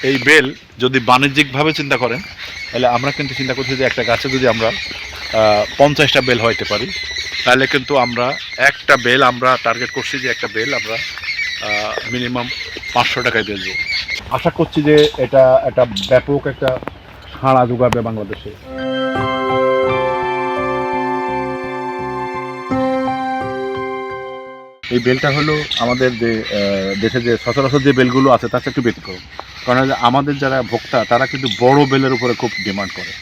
এই বেল যদি বাণিজ্যিকভাবে চিন্তা করেন, তাহলে আমরা কিন্তু চিন্তা করছি যে একটা গাছে যদি আমরা পঞ্চাশটা বেল হইতে পারি, তাহলে কিন্তু আমরা একটা বেল আমরা টার্গেট করছি যে একটা বেল আমরা মিনিমাম পাঁচশো টাকায় বেলব আশা করছি যে এটা একটা ব্যাপক একটা সাড়া যোগাবে বাংলাদেশে। এই বেলটা হলো আমাদের যে দেশে যে সচরাচর যে বেলগুলো আছে, তার একটু ব্যতিক্রম কারণ আমাদের যারা ভোক্তা, তারা কিন্তু বড় বেলের উপরে খুব ডিমান্ড করে।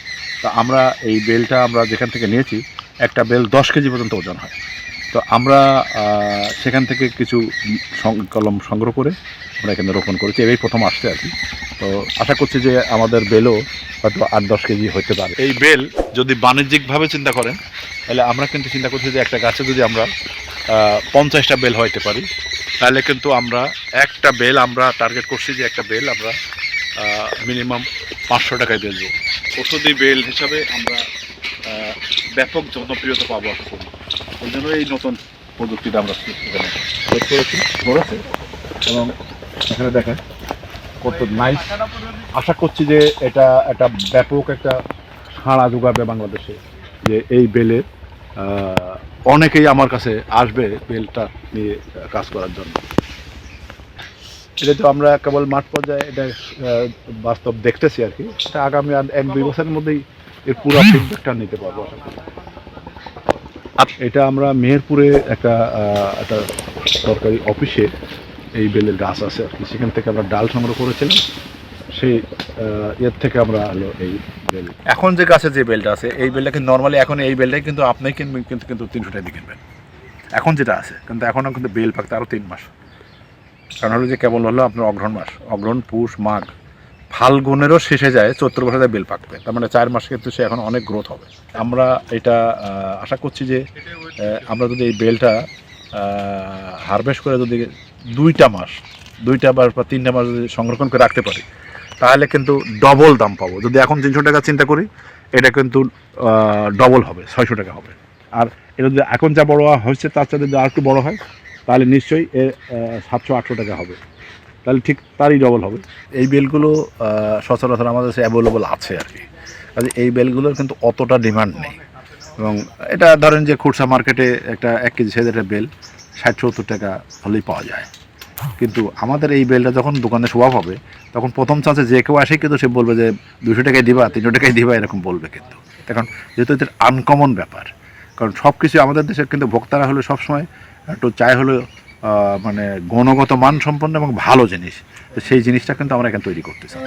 তো আমরা এই বেলটা আমরা যেখান থেকে নিয়েছি, একটা বেল দশ কেজি পর্যন্ত ওজন হয়। তো আমরা সেখান থেকে কিছু কলম সংগ্রহ করে আমরা এখানে রোপণ করেছি। এটাই প্রথম আসছে আর কি। তো আশা করছি যে আমাদের বেলও হয়তো আট দশ কেজি হতে পারে। এই বেল যদি বাণিজ্যিকভাবে চিন্তা করেন, তাহলে আমরা কিন্তু চিন্তা করছি যে একটা গাছে যদি আমরা পঞ্চাশটা বেল হইতে পারি। তাহলে কিন্তু আমরা একটা বেল আমরা টার্গেট করছি যে একটা বেল আমরা মিনিমাম পাঁচশো টাকায় বেচবো ওষুধি বেল হিসাবে আমরা ব্যাপক জনপ্রিয়তা পাবো করি। ওই জন্য এই নতুন প্রযুক্তিটা আমরা এবং এখানে দেখেন কত নাইস আশা করছি যে এটা একটা ব্যাপক একটা সাড়া যোগাবে বাংলাদেশে, যে এই বেলের অনেকেই আমার কাছে আসবে বেলটা নিয়ে কাজ করার জন্য। এটা তো আমরা কেবল মাঠ পর্যায়ে এটা বাস্তব দেখতেছি আর কি। এটা আগামী আর এক দুই বছরের মধ্যেই এর পুরো ফিডব্যাকটা নিতে পারব। এটা আমরা মেহেরপুরে একটা একটা সরকারি অফিসে এই বেলের গাছ আছে আর কি। সেখান থেকে আমরা ডাল সংগ্রহ করেছিলাম। সেই এর থেকে আমরা হলো এই বেল এখন যে গাছের যে বেলটা আছে, এই বেলটা কিন্তু নর্মালি এখন এই বেলটাই কিন্তু আপনি কিনবেন কিন্তু কিন্তু তিনশো টাকা কিনবেন। এখন যেটা আছে, কিন্তু এখনও কিন্তু বেল পাকতে আরও তিন মাস। কারণ হলো যে কেবল হলো আপনার অগ্রহণ মাস। অগ্রহণ পুষ, মাঘ, ফাল্গুনেরও শেষে যায়, চৈত্র মাসে বেল পাকবে। তার মানে চার মাস কিন্তু সে এখন অনেক গ্রোথ হবে। আমরা এটা আশা করছি যে আমরা যদি এই বেলটা হারভেস্ট করে যদি দুইটা মাস দুইটা মাস বা তিনটা মাস যদি সংরক্ষণ করে রাখতে পারি তাহলে কিন্তু ডবল দাম পাবো। যদি এখন তিনশো টাকা চিন্তা করি, এটা কিন্তু ডবল হবে, ছয়শো টাকা হবে। আর এটা যদি এখন যা বড় হয়েছে তার সাথে যদি আর একটু বড় হয়, তাহলে নিশ্চয়ই এ সাতশো আটশো টাকা হবে। তাহলে ঠিক তারই ডবল হবে। এই বেলগুলো সচরাচর আমাদের কাছে অ্যাভেলেবল আছে আর কি। কাজে এই বেলগুলোর কিন্তু অতটা ডিমান্ড নেই। এবং এটা ধরেন যে খুরসা মার্কেটে একটা এক কেজি সাইজের একটা বেল, ষাট সত্তর টাকা হলেই পাওয়া যায়। কিন্তু আমাদের এই বেলটা যখন দোকানে শোয়া হবে, তখন প্রথম চান্সে যে কেউ আসে কিন্তু সে বলবে যে দুশো টাকায় দিবা, তিনশো টাকায় দিবা, এরকম বলবে কিন্তু। এখন যেহেতু এদের আনকমন ব্যাপার, কারণ সব কিছু আমাদের দেশের কিন্তু ভোক্তারা হলো সবসময় একটু চায় হলো মানে গুণগত মান সম্পন্ন এবং ভালো জিনিস। তো সেই জিনিসটা কিন্তু আমরা এখানে তৈরি করতেছি